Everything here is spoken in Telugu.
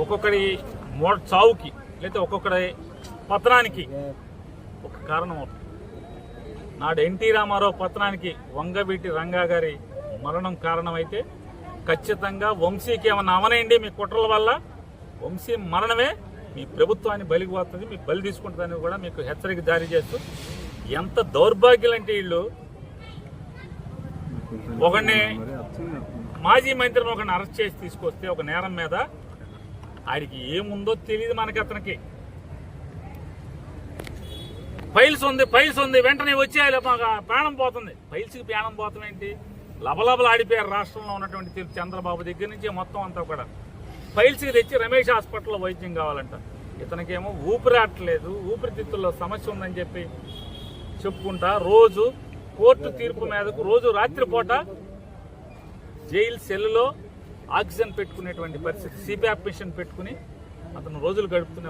ఒక్కొక్కడి మోట చావుకి లేకపోతే ఒక్కొక్కడి పతనానికి ఒక కారణం అవుతుంది నాడు ఎన్టీ రామారావు పతనానికి వంగవీటి రంగా గారి మరణం కారణమైతే ఖచ్చితంగా వంశీకి ఏమన్నా అవనండి మీ కుట్రల వల్ల? వంశీ మరణమే మీ ప్రభుత్వాన్ని బలికి పోతుంది మీకు బలి తీసుకుంటుందని కూడా మీకు హెచ్చరిక జారీ చేస్తూ ఎంత దౌర్భాగ్యులంటే వీళ్ళు. ఒకడిని మాజీ మంత్రిని ఒకరిని అరెస్ట్ చేసి తీసుకొస్తే ఒక నేరం మీద ఆడికి ఏముందో తెలియదు మనకి అతనికి. ఫైల్స్ ఉంది ఫైల్స్ ఉంది. వెంటనే వచ్చేయాలి మాకు ప్రాణం పోతుంది. ఫైల్స్కి ప్రాణం పోతుంది ఏంటి? లబలబలు ఆడిపోయారు రాష్ట్రంలో ఉన్నటువంటి చంద్రబాబు దగ్గర నుంచి మొత్తం అంతా కూడా. ఫైల్స్కి తెచ్చి రమేష్ హాస్పిటల్లో వైద్యం కావాలంట. ఇతనికేమో ఊపిరాట్లేదు ఊపిరితిత్తుల్లో సమస్య ఉందని చెప్పి చెప్పుకుంటా రోజు కోర్టు తీర్పు మీదకు రోజు రాత్రిపూట జైలు సెల్లులో ఆక్సిజన్ పెట్టుకునేటువంటి పరిస్థితి సిపిఆర్ మిషన్ పెట్టుకుని అతను రోజులు గడుపుతున్న